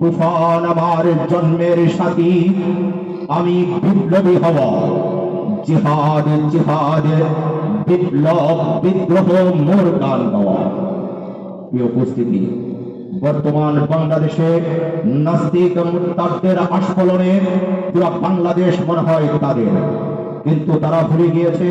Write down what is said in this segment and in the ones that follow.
তুফান আমার জন্মের সাথী, আমি বিপ্লবী হব। জিহাদ জিহাদ, বিপ্লব, বিদ্রোহ, মোর গান গাওয়া প্রিয় উপস্থিতি, বর্তমান বাংলাদেশে নাস্তিক মুরতাদদের আস্ফলনে পুরো বাংলাদেশ মনে হয় তাদের। কিন্তু তারা ভুলে গিয়েছে।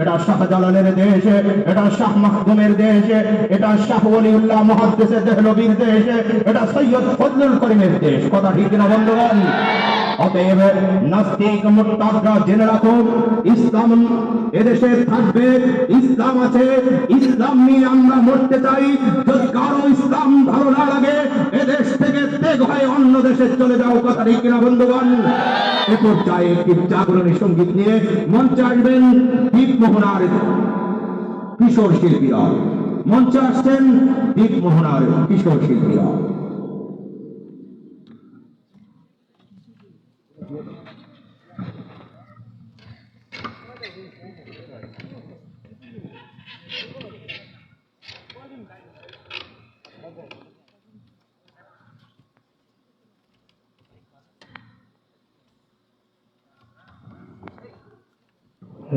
এটা শাহজালালের দেশ, এটা শাহ মাহদুমের দেশ, এটা শাহ ওলিউল্লাহ মহাদ্দেশের দেহলবীর দেশ, এটা সৈয়দ ফজলুল করিমের দেশ। কথা ঠিক না বন্ধুগণ? অতএব নাস্তিক মুরতাদরা জেনে রাখুন, ইসলাম এদেশে থাকবে, ইসলাম আছে, ইসলাম নিয়ে আমরা মরতে চাই। যদি কারও ইসলাম ভালো না লাগে এদেশ থেকে ত্যাগ হয়ে অন্য দেশে চলে যাও কথা ঠিক কিনা, বন্ধুগণ? এ পর্যায়ে একটি জাগরণী সংগীত নিয়ে মঞ্চে আসবেন দীপমোহনার কিশোর শিল্পীরা। মঞ্চে আসছেন দীপমোহনার কিশোর শিল্পীরা।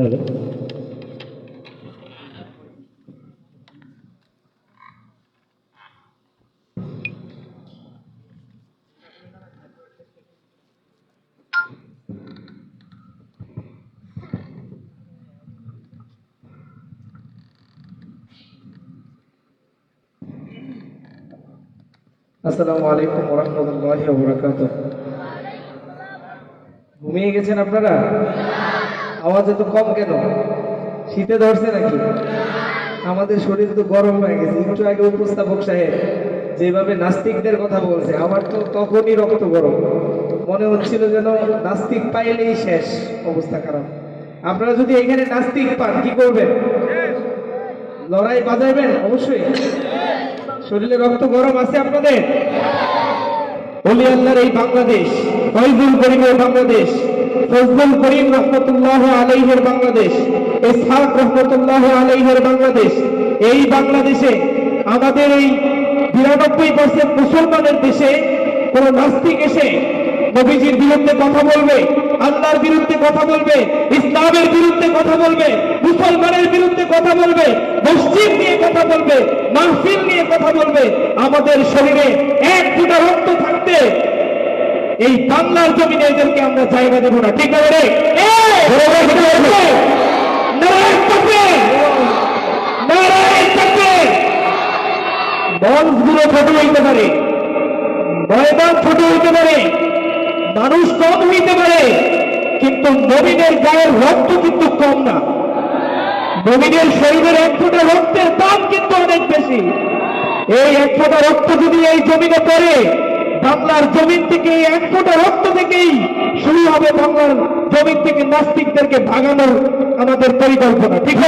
হ্যালো আসসালামু আলাইকুম ওরহমতুল্লাহ বরাকাত ঘুমিয়ে গেছেন আপনারা আওয়াজ এত কম কেন? শীতে ধরছে নাকি? আমাদের শরীর তো গরম হয়ে গেছে। একটু আগে উপস্থাপক সাহেব যেভাবে নাস্তিকদের কথা বলছে, আমার তো তখনই রক্ত গরম। মনে হচ্ছিল যেন নাস্তিক পাইলেই শেষ অবস্থা খারাপ। আপনারা যদি এখানে নাস্তিক পান, কি করবেন? লড়াই বাজাইবেন? অবশ্যই। শরীরে রক্ত গরম আছে আপনাদের? অলি আল্লাহর এই বাংলাদেশ, ফয়জুল করিমের বাংলাদেশ। ফজলুল করিম রহমতুল্লাহ আলাইহের বাংলাদেশ ইসহাক রহমতুল্লাহ আলাইহের বাংলাদেশ, এই বাংলাদেশে আমাদের এই বিরানব্বই পার্সেন্ট মুসলমানের দেশে কোন নাস্তিক এসে নবীজির বিরুদ্ধে কথা বলবে, আল্লাহর বিরুদ্ধে কথা বলবে, ইসলামের বিরুদ্ধে কথা বলবে, মুসলমানের বিরুদ্ধে কথা বলবে, মসজিদ নিয়ে কথা বলবে, মাহফিল নিয়ে কথা বলবে, আমাদের শরীরে এক এই বাংলার জমিনে এদেরকে আমরা জায়গা দেবো না, ঠিক আছে? মঞ্চগুলো ছোট হইতে পারে, ময়দান ছোট হইতে পারে, মানুষ কম হইতে পারে, কিন্তু নবীনের গায়ের রক্ত কিন্তু কম না। নবীনের শরীরের এক ফোঁটা রক্তের দাম কিন্তু অনেক বেশি। এই এক ফোঁটা রক্ত যদি এই জমিনে পড়ে বাংলার জমিন থেকে এক ফোঁটা রক্ত থেকেই শুরু হবে বাংলার জমিন থেকে নাস্তিকদেরকে ভাগানোর আমাদের পরিকল্পনা, ঠিক না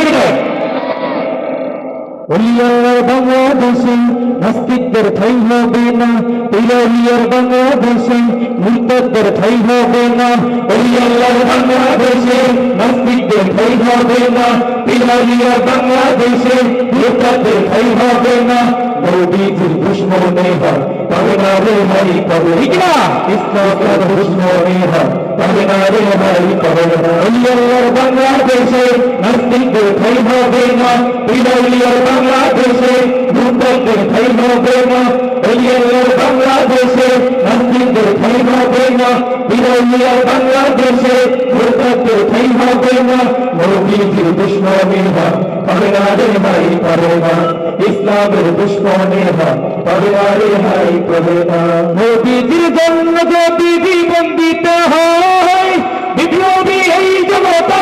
অলিয়ার বাংলাদেশে নাস্তিকদের ঠাই হবে না পিলারিয়ার বাংলাদেশে মুরতাদদের ঠাই হবে না, অলিয়ার বাংলাদেশে নাস্তিকদের ঠাই হবে না। পিলারিয়ার বাংলাদেশে মুরতাদদের ঠাই হবে না নবীজির দুশ্মনে হয় তবে না রে ভাই কবে না ইসলামের দুশ্মনে হয় তবে না রে ভাই কবে না অলিয়ার বাংলাদেশে নাস্তিকদের ঠাই হবে না পিলারিয়ার বাংলাদেশে মুরতাদদের ঠাই হবে না অলিয়ার বাংলাদেশে নাস্তিকদের ঠাই হবে না পিলারিয়ার বাংলাদেশে মুরতাদদের ঠাই হবে না নবীজির দুশ্মনে হয় তবে না রে ভাই কবে না ইসলামের দুশ্মনে হয় তবে না রে ভাই কবে না নবীজির জন্য যদি জীবন দিতে হয় বিপ্লবী এই জনতা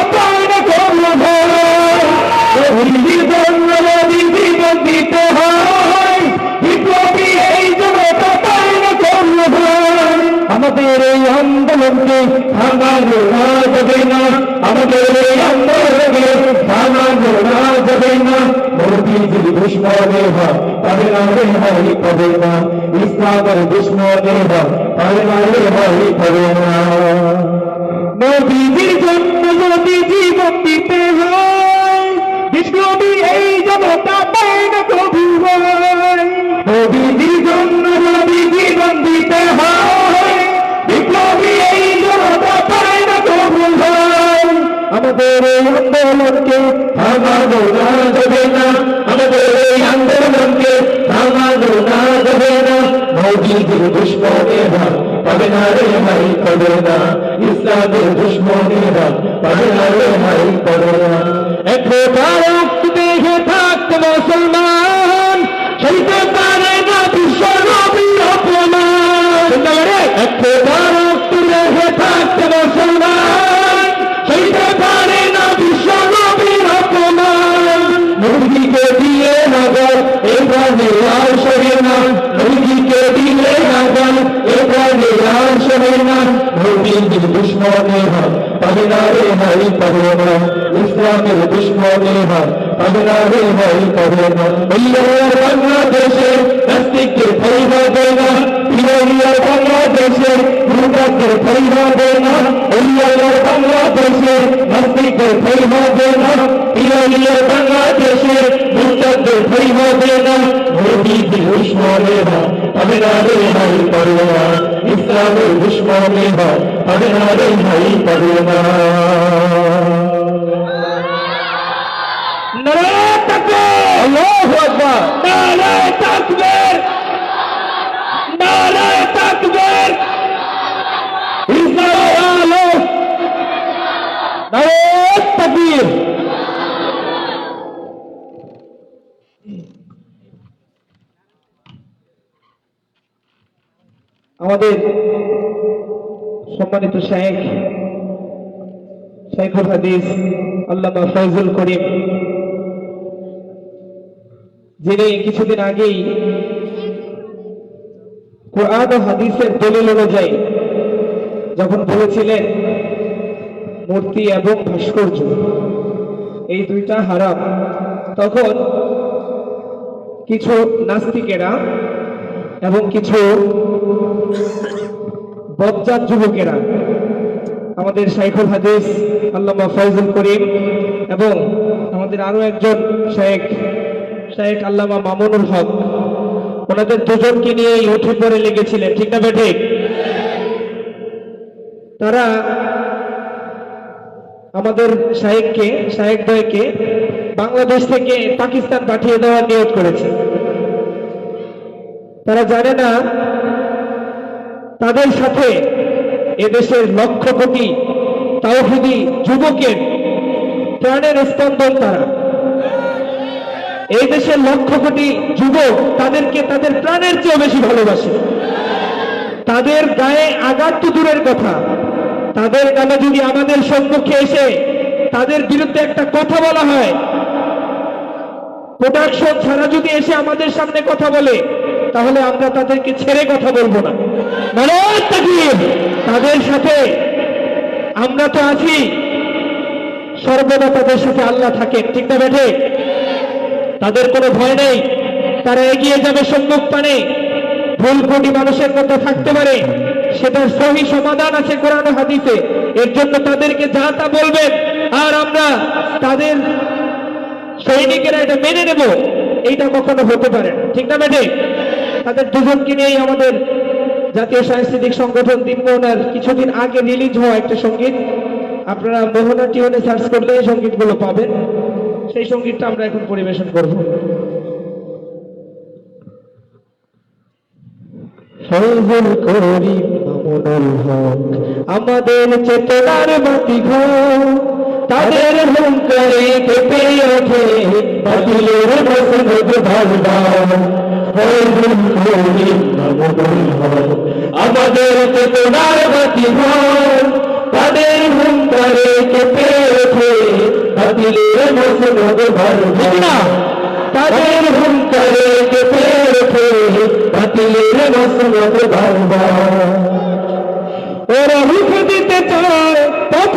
আন্দোলনকে থামানো না যাবে না, আমাদের এই আন্দোলনকে থামানো না। যাবে না। নবীজির দুশ্মনে হয়, তবে না। দুশ্মনেরা পাবে না রে ভাই পাবে না। ইসলামের দুশ্মনেরা পাবে না রে ভাই পাবে না। এক ফোঁটা আর সরে না মুরগির দুশ্মনে হয় পাবে না রে ভাই পাবে না ইসলামের দুশ্মনে হয় পাবে না রে ভাই পাবে না বলিয়ার বাংলাদেশে নাস্তিকদের ভয় হবে না বিরোধীর বাংলাদেশে ভূতাদের ভয় হবে না বলিয়ার বাংলাদেশে নাস্তিকদের ভয় হবে ইসলামের দুশ্মনে হয় পাবে না ভাই পাবে না নারায় তাকবীর নারায় তাকবীর নারায় ইসলামের আলো নারায় তাকবীর আমাদের সম্মানিত শেখ শেখুল হাদিস, আল্লামা ফয়জুল করিম, যিনি কিছুদিন আগেই কোরআন ও হাদিসের দলিল অনুযায়ী যখন বলেছিলেন, মূর্তি এবং ভাস্কর্য এই দুইটা হারাম, তখন কিছু নাস্তিকেরা এবং কিছু বজ্জাত যুবকেরা, আমাদের শাইখুল হাদিস, আল্লামা ফয়জুল করিম এবং আমাদের আরও একজন শেখ শেখ আল্লামা মামুনুল হক। ওনাদের দুজনকে নিয়ে ইউটিউব পরে লেগেছিলেন, ঠিক না বেঠে? তারা আমাদের শাহেককে শাহেক দয়কে বাংলাদেশ থেকে পাকিস্তান পাঠিয়ে দেওয়ার নিয়োগ করেছে। তারা জানে না তাদের সাথে এদেশের লক্ষ কোটি তাওহিদি যুবকের প্রাণের স্পন্দন তারা। এই দেশের লক্ষ কোটি যুবক তাদেরকে তাদের প্রাণের চেয়েও বেশি ভালোবাসে। তাদের গায়ে আঘাত তো দূরের কথা। তাদের নামে যদি আমাদের সম্মুখে এসে তাদের বিরুদ্ধে একটা কথা বলা হয় প্রোডাকশন ছাড়া যদি এসে আমাদের সামনে কথা বলে, তাহলে আমরা তাদেরকে ছেড়ে কথা বলব না! তাদের সাথে আমরা তো আছি। সর্বদা তাদের সাথে আল্লাহ থাকে ঠিক না বেঠে? তাদের কোনো ভয় নেই। তারা এগিয়ে যাবে সম্মুখ পানে। ভুল কোটি মানুষের মধ্যে থাকতে পারে। সেটার সহি সমাধান আছে কোরআন হাদিসে। এর জন্য তাদেরকে যা তা বলবেন, আর আমরা তাদের সৈনিকেরা এটা মেনে নেব। এইটা কখনো হতে পারে ঠিক না বেটে তাদের দুজনকে নিয়েই আমাদের জাতীয় সাংস্কৃতিক সংগঠন দিনমোহনার কিছুদিন আগে রিলিজ হওয়া একটা সংগীত। আপনারা মোহনা টিউনে সার্চ করলে এই সঙ্গীতগুলো পাবেন। সেই সঙ্গীতটা আমরা এখন পরিবেশন করব। আমাদের চেতনার বাতি ঘর। তাদের হুঙ্কারে কেঁপে ওঠে বাতিলের আমাদের চেতনার বাতি ঘর তাদের হুঙ্কারে কেঁপে ওঠে বাতিলের মসনদ ভালবান তাদের হুঙ্কারে কেঁপে ওঠে বাতিলের মসনদ ভালবান ওরা রুখে দিতে চায় পথ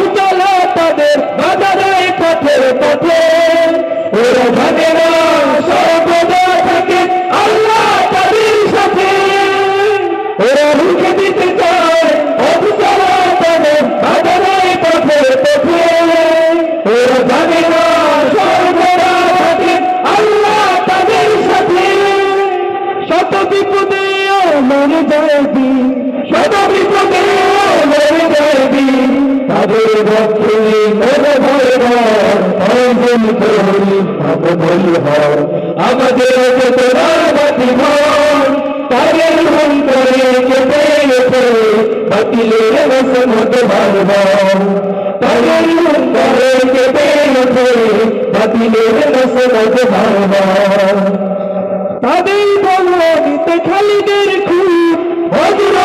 তাদের করি ভাববই হয় আমাদের তোমার বাতি ভয় তাদের অন্তরে কেঁপে ওঠে বাতিলের বসমত বারবার তাদের অন্তরে কেঁপে ওঠে বাতিলের বসমত বারবার তাদের বলতে খালিদের খুব ভদ্র